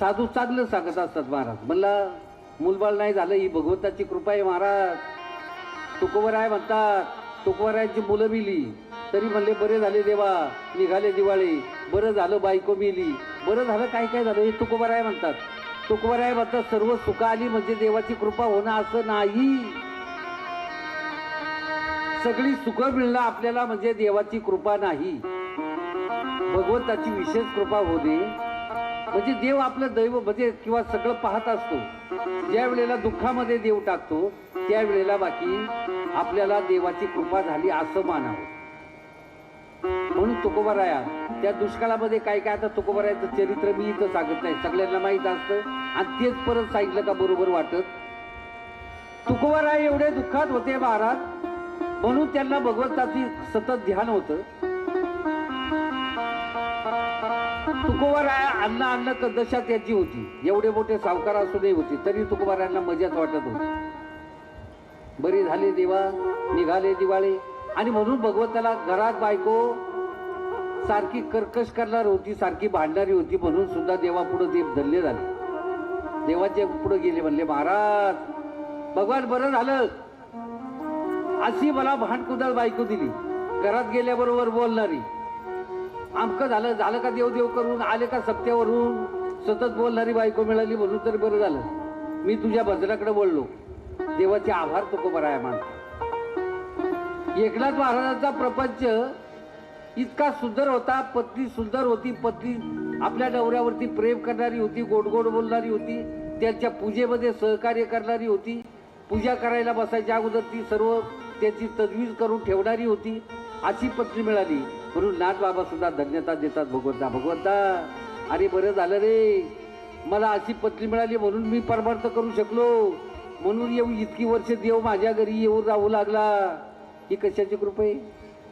साधू चांगलं सांगत असतात महाराज. म्हणला मुलबाळ नाही झालं ही भगवंताची कृपा आहे महाराज. तुकोबराय म्हणतात तुकोबरायांची मुलं मिली. तरी म्हणले बरे झाले देवा निघाले दिवाळी. बरं झालं बायको मिली. बरं झालं काय काय झालं हे तुकोबराय म्हणतात. तुकोबराय म्हणतात सर्व सुख आली म्हणजे देवाची कृपा होणं असं नाही. सगळी सुख मिळणं आपल्याला म्हणजे देवाची कृपा नाही. भगवंताची विशेष कृपा होणे म्हणजे देव आपलं दैव म्हणजे किंवा सगळं पाहत असतो. ज्या वेळेला दुःखामध्ये देव टाकतो त्यावेळेला बाकी आपल्याला देवाची कृपा झाली असं मानावं. म्हणून तुकोबराया त्या दुष्काळामध्ये काय काय आता तुकोबारायाचं चरित्र मी इथं सांगत नाही. सगळ्यांना माहीत असतं. आणि तेच परत सांगितलं का बरोबर वाटत? तुकोबराय एवढे दुःखात होते महाराज. म्हणून त्यांना भगवंताची सतत ध्यान होतं. तुकोबाराया अन्न अन्न दशा त्याची होती. एवढे मोठे सावकार असूनही होती. तरी तुकोबारायांना मजाच वाटत होती. बरी झाली देवा निघाले दिवाळे. आणि म्हणून भगवंताला घरात बायको सारखी कर्कश करणार होती सारखी भांडणारी होती. म्हणून सुद्धा देवापुढं देव धल्ले झाले. देवाचे पुढे गेले म्हणले महाराज भगवान बरं झालं. अशी मला भांडकुदळ बायको दिली. घरात गेल्याबरोबर बोलणारी. आमकं झालं झालं का देव देव करून आले का सत्यावरून? सतत बोलणारी बायको मिळाली म्हणून तर बरं झालं. मी तुझ्या भजनाकडे बोललो. देवाचे आभार तुको आहे मानतो. एकनाथ महाराजांचा प्रपंच इतका सुंदर होता पत्नी सुंदर होती पत्नी आपल्या नवऱ्यावरती प्रेम करणारी होती गोड गोड बोलणारी होती त्यांच्या पूजेमध्ये सहकार्य करणारी होती पूजा करायला बसायच्या अगोदर ती सर्व त्याची तजवीज करून ठेवणारी होती अशी पत्नी मिळाली. म्हणून नाथ बाबा सुद्धा धन्यता देतात भगवंता. भगवंता अरे बरं झालं रे. मला अशी पत्नी मिळाली म्हणून मी परमार्थ करू शकलो. म्हणून येऊ इतकी वर्ष देव माझ्या घरी येऊन राहू लागला. ही कशाची कृपा आहे?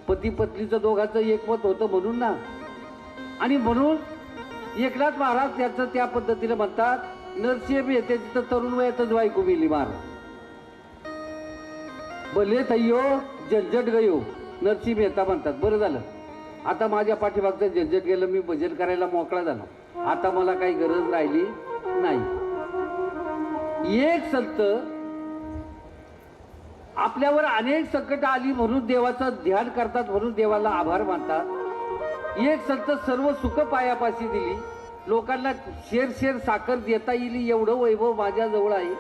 पती पत्नीचं दोघांचं एकमत होतं म्हणून ना. आणि म्हणून एकनाथ महाराज त्याचं त्या पद्धतीने म्हणतात नरसिंह येते तिथं तरुण वयातच बायको मिली महाराज भले थैयो झंझट गयो नरसिंह मेहता म्हणतात. बरं झालं. आता माझ्या पाठीमागचं झंझट गेलं मी भजन करायला मोकळा झालो. आता मला काही गरज राहिली नाही. एक संत आपल्यावर अनेक संकट आली म्हणून देवाचं ध्यान करतात म्हणून देवाला आभार मानतात. एक संत सर्व सुख पायापाशी दिली. लोकांना शेर शेर साखर देता येईल एवढं वैभव माझ्याजवळ आहे.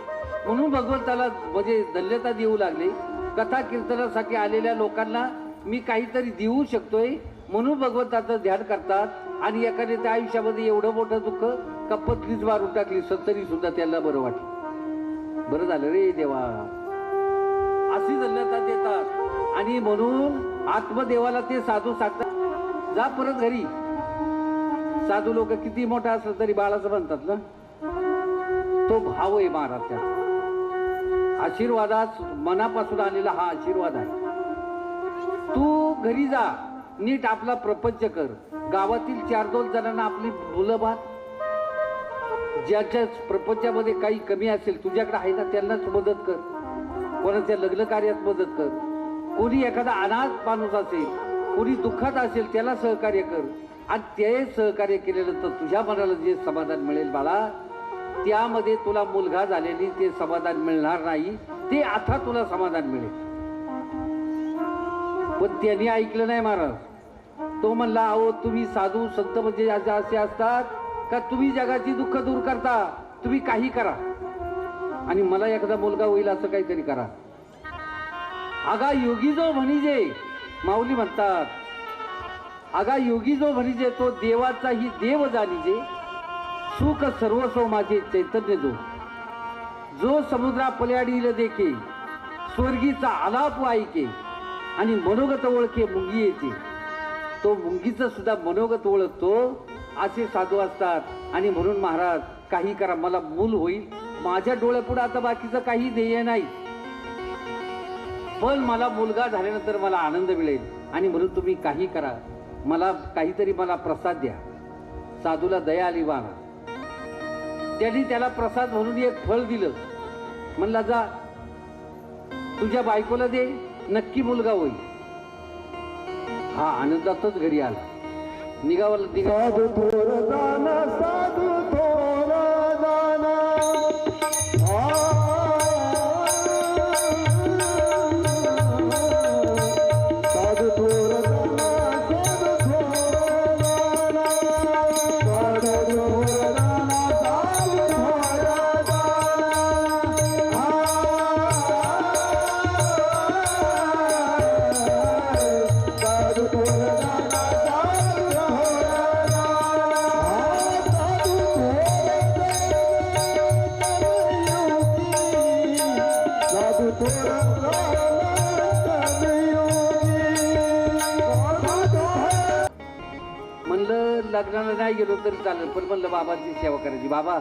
म्हणून भगवंताला म्हणजे धन्यता देऊ लागले. कथा कीर्तनासाठी आलेल्या लोकांना मी काहीतरी देऊ शकतोय. म्हणून भगवंताचं ध्यान करतात आणि एखाद्या त्या आयुष्यामध्ये एवढं मोठं दुःख कपतलीच मारून टाकली सत्तरी सुद्धा त्याला बरं वाटलं. बरं झालं रे देवा. अशी धन्यता देतात. आणि म्हणून आत्मदेवाला ते साधू सांगतात जा परत घरी. साधू लोक किती मोठा असलं तरी बाळाचं म्हणतात ना तो भाव आहे महाराज महाराजचा आशीर्वादात मनापासून आलेला हा आशीर्वाद आहे. तू घरी जा. नीट आपला प्रपंच कर. गावातील चार दोन जणांना आपली मुलं भात ज्याच्या प्रपंचामध्ये काही कमी असेल तुझ्याकडे आहे ना त्यांनाच मदत कर. कोणाच्या लग्न कार्यात मदत कर. कोणी एखादा अनाथ माणूस असेल कोणी दुःखात असेल त्याला सहकार्य कर. आणि ते सहकार्य केलेलं तर तुझ्या मनाला जे समाधान मिळेल बाळा त्यामध्ये तुला मुलगा झालेली ते समाधान मिळणार नाही. ते आता तुला समाधान मिळेल. पण त्यांनी ऐकलं नाही महाराज. तो म्हणला अहो तुम्ही साधू संत म्हणजे असे असतात का? तुम्ही जगाची दुःख दूर करता. तुम्ही काही करा. आणि मला एखादा मुलगा होईल असं काहीतरी करा. आगा योगी जो म्हणीजे माऊली म्हणतात. आगा योगी जो म्हणीजे तो देवाचा ही देव जाणीजे. सुख सर्वस्व माझे चैतन्य जो. जो समुद्रा पल्याडील देखे स्वर्गीचा आलाप ऐके. आणि मनोगत ओळखे मुंगी येते. तो मुंगीचं सुद्धा मनोगत ओळखतो. असे साधू असतात. आणि म्हणून महाराज काही करा मला मूल होईल. माझ्या डोळ्यापुढे आता बाकीचं काही ध्येय नाही. पण मला मुलगा झाल्यानंतर मला आनंद मिळेल. आणि म्हणून तुम्ही काही करा. मला काहीतरी मला प्रसाद द्या. साधूला दया आली वाना त्यांनी त्याला प्रसाद म्हणून एक फळ दिलं. म्हणला जा. तुझ्या बायकोला दे. नक्की मुलगा होईल. हा आनंदातच घरी आला. निघावाला निघा साधू. लग्नाला नाही गेलो तरी चालेल पण म्हणलं बाबांची सेवा करायची. बाबा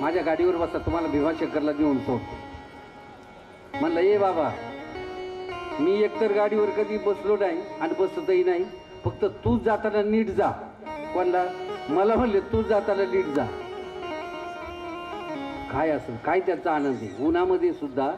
माझ्या गाडीवर बसा तुम्हाला भीमाशंकरला देऊन सोडतो. म्हणलं ये बाबा मी एकतर गाडीवर कधी बसलो नाही आणि बसतही नाही फक्त तूच जाताना नीट जा. कोणला मला म्हणले तूच जाताना नीट जा. काय असेल काय त्याचा आनंद आहे? उन्हामध्ये सुद्धा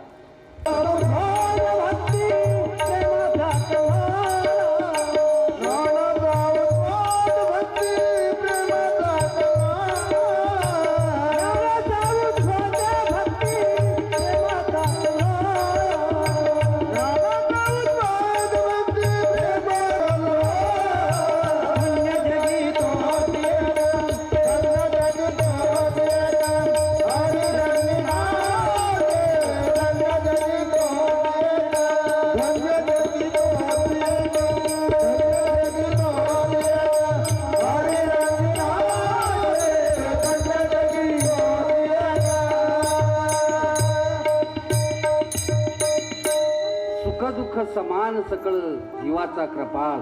समान सकळ जीवाचा कृपाळ.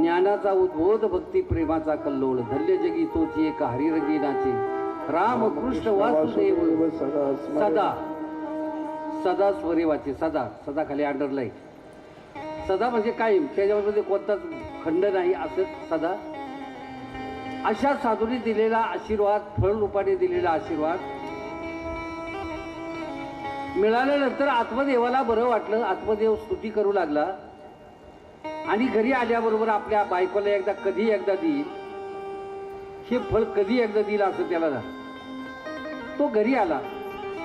ज्ञानाचा उद्बोध भक्ती प्रेमाचा कल्लोळ. धन्य जगी तोची एक हरिरंगी नाचे राम कृष्ण वासुदेव सदा सदा. स्वरेवाचे सदा. सदा खाली अंडरलाईन सदा म्हणजे कायम. त्याच्यामध्ये कोणताच खंड नाही असंच सदा. अशा साधूने दिलेला आशीर्वाद फळ रूपाने दिलेला आशीर्वाद. मिळाल्यानंतर आत्मदेवाला बरं वाटलं आत्मदेव स्तुती करू लागला. आणि घरी आल्याबरोबर आपल्या बायकोला एकदा कधी एकदा देईल हे फळ कधी एकदा देईल असं त्याला झालं. तो घरी आला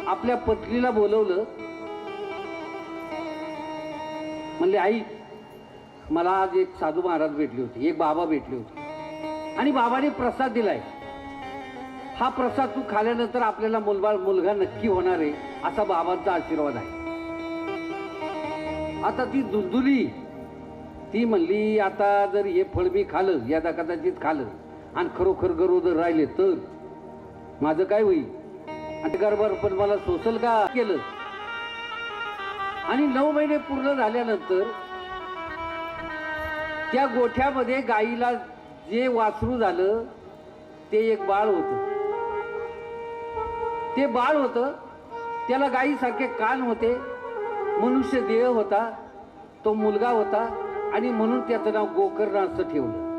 आपल्या पत्नीला बोलवलं. म्हणले आई मला आज एक साधू महाराज भेटले होते एक बाबा भेटले होते. आणि बाबाने प्रसाद दिलाय. हा प्रसाद तू खाल्यानंतर आपल्याला मुलबाळ मुलगा नक्की होणार आहे असा बाबांचा आशीर्वाद आहे. आता ती दुलदुली ती म्हणली आता जर हे फळ मी खालं यादा कदाचित खालं आणि खरोखर गरोदर राहिले तर माझं काय होईल? आणि गरबर पण मला सोसल का केलं? आणि नऊ महिने पूर्ण झाल्यानंतर त्या गोठ्यामध्ये गाईला जे वासरू झालं ते एक बाळ होतं. ते बाळ होतं त्याला गाईसारखे कान होते मनुष्य देह होता तो मुलगा होता आणि म्हणून त्याचं नाव गोकर्ण असं ठेवलं.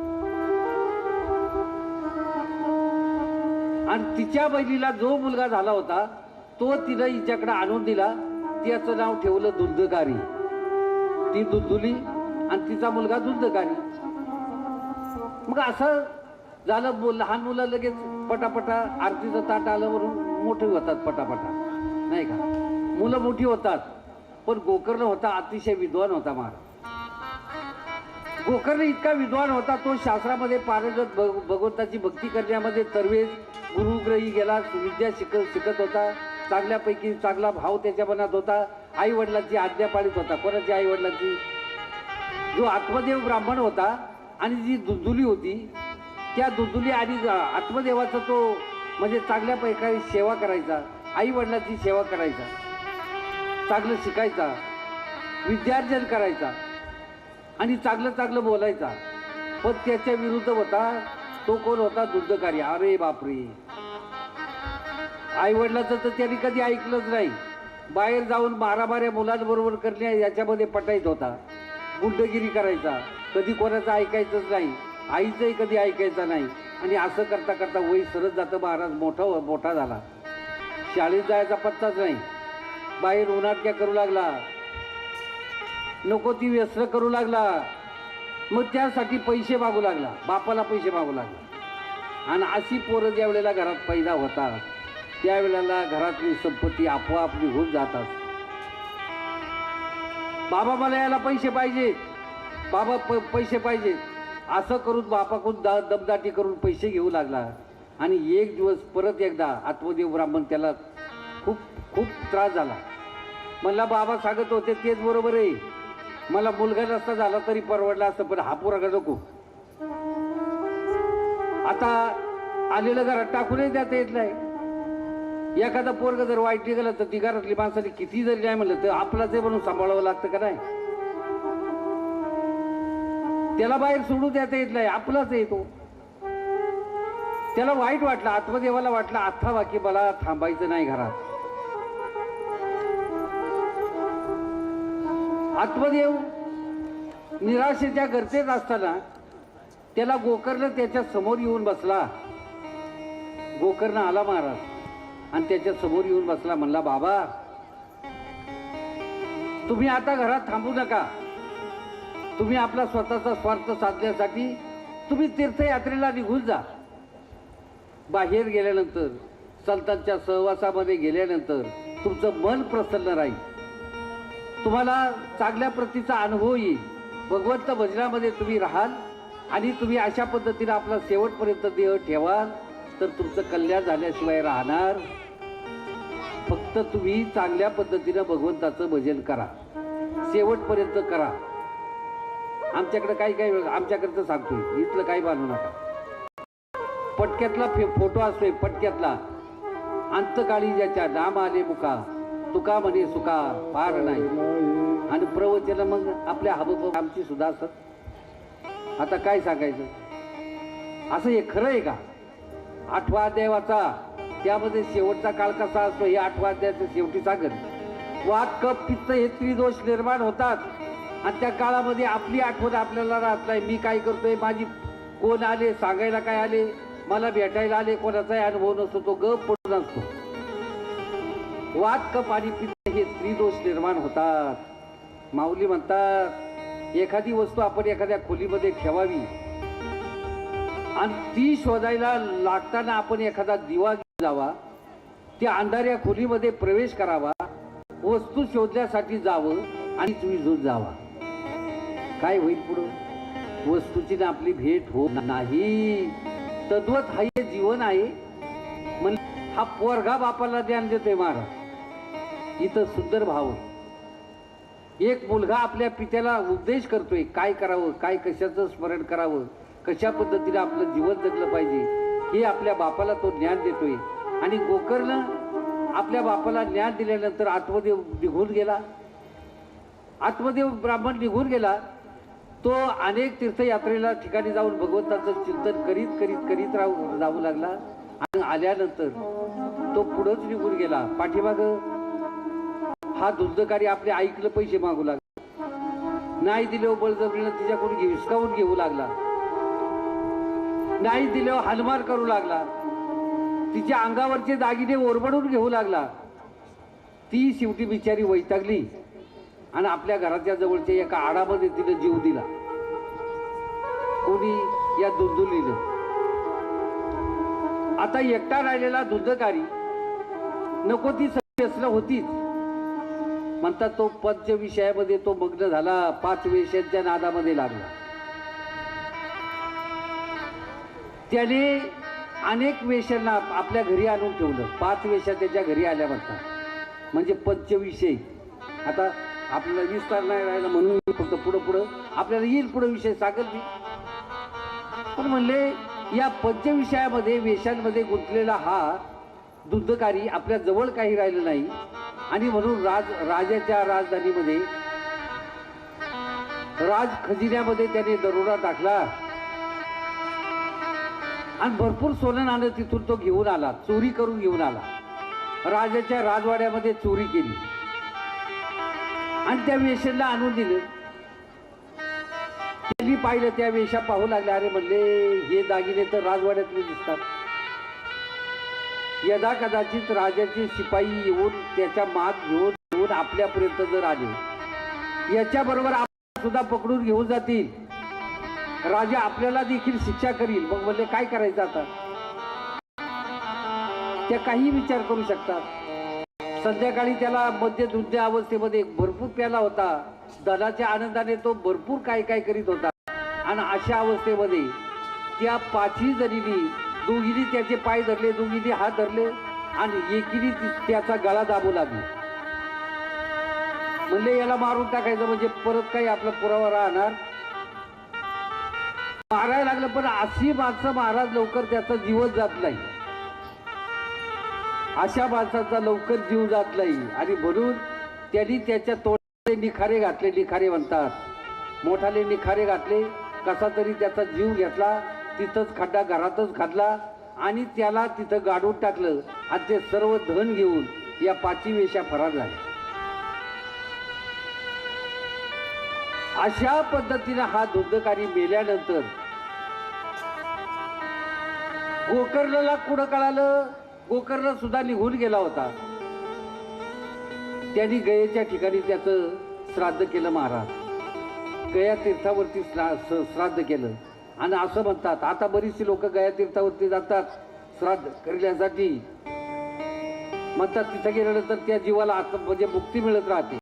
आणि तिच्या बहिणीला जो मुलगा झाला होता तो तिनं हिच्याकडे आणून दिला त्याचं नाव ठेवलं दुधकारी ती दुधुली आणि तिचा मुलगा दुधकारी मग असं झालं लहान मुलं लगेच पटापटा आरतीचं ताट आलं म्हणून मोठे होतात पटापटा. नाही का? मुलं मोठी होतात पण गोकर्ण होता अतिशय विद्वान होता महाराज. गोकर्ण इतका विद्वान होता तो शास्त्रामध्ये पारंगत भग भगवंताची भक्ती करण्यामध्ये तरवेज गुरुग्रही गेला विद्या शिकत शिकत होता. चांगल्यापैकी चांगला भाव त्याच्या मनात होता. आई वडिलांची आज्ञा पाळीत होता. कोणाची आई वडिलांची जो आत्मदेव ब्राह्मण होता आणि जी दुधुली होती त्या दुधुली आणि आत्मदेवाचा तो म्हणजे चांगल्या प्रकारे सेवा करायचा आई वडिलांची सेवा करायचा चांगलं शिकायचा विद्यार्जन करायचा आणि चांगलं चांगलं बोलायचा. पण त्याच्या विरुद्ध होता तो कोण होता? दुग्धकारी. अरे बापरे. आईवडिलाचं तर त्यांनी कधी ऐकलंच नाही. बाहेर जाऊन मारामाऱ्या मुलांबरोबर करणे याच्यामध्ये पटायत होता. गुंडगिरी करायचा. कधी कोणाचं ऐकायचंच नाही. आईचंही कधी ऐकायचं नाही. आणि असं करता करता वय सरत जातं महाराज. मोठा मोठा झाला. शाळेत जायचा पत्ताच नाही. बाहेर उन्हाटक्या करू लागला. नको ती व्यसन करू लागला. मग त्यासाठी पैसे मागू लागला. बापाला पैसे मागू लागला. आणि अशी पोरं ज्या वेळेला घरात पैदा होतात त्यावेळेला घरातली संपत्ती आपोआप निघून जातात. बाबा मला याला पैसे पाहिजे बाबा प पैसे पाहिजे असं करून बापाकडून दा दमदाटी करून पैसे घेऊ लागला. आणि एक दिवस परत एकदा आत्मदेव ब्राह्मण त्याला खूप खूप त्रास झाला. मला बाबा सांगत होते तेच बरोबर आहे. मला मुलगा नसता झाला तरी परवडला असतं पण हा पोरगा नको. आता आलेलं घरात टाकूनही देता येत नाही. एखादा पोरग जर वाईट निघाला तर ती घरातली माणसाने किती जरी नाही म्हणलं तर आपलाच आहे म्हणून सांभाळावं लागतं का नाही? त्याला बाहेर सोडू द्यायचं येत नाही आपलाच येतो त्याला वाईट वाटलं आत्मदेवाला वाटलं आत्ता बाकी मला थांबायचं नाही घरात. आत्मदेव निराशेच्या गरजेत असताना त्याला गोकर्ण त्याच्यासमोर येऊन बसला. गोकर्ण आला महाराज आणि त्याच्यासमोर येऊन बसला म्हणला बाबा तुम्ही आता घरात थांबू नका. तुम्ही आपला स्वतःचा स्वार्थ साधण्यासाठी तुम्ही तीर्थयात्रेला निघून जा. बाहेर गेल्यानंतर संतांच्या सहवासामध्ये गेल्यानंतर तुमचं मन प्रसन्न राहील. तुम्हाला चांगल्या प्रतीचा अनुभव येईल. भगवंत भजनामध्ये तुम्ही राहाल आणि तुम्ही अशा पद्धतीने आपला शेवटपर्यंत देह ठेवाल तर तुमचं कल्याण झाल्याशिवाय राहणार. फक्त तुम्ही चांगल्या पद्धतीनं भगवंताचं भजन करा. शेवटपर्यंत करा. आमच्याकडे काही काही आमच्याकडचं सांगतो इथलं काही बांधू नका. पटक्यातला फे- फोटो असतोय पटक्यातला. अंतकाळी ज्याच्या नाम आले मुका तुका म्हणे सुका पार नाही. आणि प्रवचन मग आपल्या हबब आमची सुद्धा असत आता काय सांगायचं? असं हे खरं आहे का? आठवा देवाचा त्यामध्ये शेवटचा काळ कसा असतो हे आठवा अध्यायाचं शेवटी सांगत. वाद कप पित्त हे त्रिदोष निर्माण होतात. आणि त्या काळामध्ये आपली आठवण आपल्याला राहत नाही. मी काय करतोय? माझी कोण आले? सांगायला काय आले? मला भेटायला आले? कोणाचाही अनुभव नसतो. तो गप पडून असतो. वाद कप आणि पित्त हे स्त्रीदोष निर्माण होतात. माऊली म्हणतात एखादी वस्तू आपण एखाद्या खोलीमध्ये ठेवावी. आणि ती शोधायला लागताना आपण एखादा दिवा घेऊन जावा. त्या अंधाऱ्या खोलीमध्ये प्रवेश करावा. वस्तू शोधण्यासाठी जावं आणि विझून जावा. काय होईल पुढं? वस्तूची ना आपली भेट हो नाही. तद्वत हा जीवन आहे. म्हण हा पोरगा बापाला ज्ञान देतोय महाराज. इथं सुंदर भाव. एक मुलगा आपल्या पित्याला उपदेश करतोय. काय करावं? काय कशाचं स्मरण करावं? कशा पद्धतीने आपलं जीवन जगलं पाहिजे? हे आपल्या बापाला तो ज्ञान देतोय. आणि गोकर्ण आपल्या बापाला ज्ञान दिल्यानंतर आत्मदेव निघून गेला. आत्मदेव ब्राह्मण निघून गेला. तो अनेक तीर्थयात्रेला ठिकाणी जाऊन भगवंताचं चिंतन करीत करीत करीत राहू जाऊ लागला. आणि आल्यानंतर तो पुढंच निघून गेला. पाठीमाग हा धुंदकारी आपले ऐकलं पैसे मागू लागला. नाही दिले बळजबरीनं तिच्याकडून घेऊ हिसकावून घेऊ लागला. नाही दिल्यावर हलमार करू लागला. तिच्या अंगावरचे दागिने ओरबडून घेऊ लागला. ती शेवटी बिचारी वैतागली. आणि आपल्या घराच्या जवळच्या एका आडामध्ये तिने जीव दिला. कोणी या दुंदुलीनं. आता एकटा राहिलेला दुधकारी नको ती व्यसन होतीच. म्हणतात तो पंच विषयामध्ये तो मग्न झाला पाच वेशांच्या नादामध्ये लागला. त्याने अनेक वेशांना आपल्या घरी आणून ठेवलं. पाच वेशा त्याच्या घरी आल्या म्हणतात. म्हणजे पंचविषय. आता आपल्याला विस्तार नाही राहिला म्हणून फक्त पुढं पुढं आपल्याला येईल पुढं विषय सांगेल मी. पण म्हणले या पंचविषयामध्ये वेशांमध्ये गुंतलेला हा दुग्धकारी आपल्या जवळ काही राहिलं नाही. आणि म्हणून राज राजाच्या राजधानीमध्ये राज खजिन्यामध्ये त्याने दरोडा टाकला. आणि भरपूर सोनं नाणं तिथून तो घेऊन आला चोरी करून घेऊन आला. राजाच्या राजवाड्यामध्ये चोरी केली. आणि त्या वेशांना आणून दिलं. त्यांनी पाहिलं त्या वेशा पाहू लागल्या. अरे म्हणले हे दागिने तर राजवाड्यातले दिसतात. यदा कदाचित राजाचे शिपाई येऊन त्याच्या मात घेऊन घेऊन आपल्यापर्यंत जर आले. याच्या बरोबर सुद्धा पकडून घेऊन जातील. राजा आपल्याला देखील शिक्षा करील. मग म्हणले काय करायचं आता? त्या काही विचार करू शकतात. संध्याकाळी त्याला मध्य दुध्य अवस्थेमध्ये भरपूर प्याला होता. दलाच्या आनंदाने तो भरपूर काय काय करीत होता. आणि अशा अवस्थेमध्ये त्या पाचही जणींनी दोघींनी त्याचे पाय धरले दोघींनी हात धरले आणि एकीने ती- त्याचा गळा दाबू लागली. म्हणजे याला मारून टाकायचं म्हणजे परत काही आपला पुरावा राहणार? मारायला लागलं पण अशी माणसं महाराज लवकर त्याचा जीवच जात नाही. अशा माणसाचा लवकर जीव जात नाही. आणि म्हणून त्यांनी त्याच्या तोंडाने निखारे घातले निखारे म्हणतात. मोठाले निखारे घातले कसा तरी त्याचा जीव घेतला तिथंच खड्डा घरातच खाल्ला आणि त्याला तिथं गाडून टाकलं आणि ते सर्व धन घेऊन या पाची वेशा फरार झाल्या. अशा पद्धतीनं हा धुंदकारी मेल्यानंतर गोकर्णला कुठं कळालं? गोकर्ण सुद्धा निघून गेला होता. त्यांनी गयेच्या ठिकाणी त्याचं श्राद्ध केलं महाराज. गया तीर्थावरती श्रा- श्राद्ध केलं. आणि असं म्हणतात आता बरीचशी लोक गया तीर्थावरती जातात श्राद्ध करण्यासाठी. म्हणतात तिथं गेल्यानंतर त्या जीवाला आत्म म्हणजे मुक्ती मिळत राहते.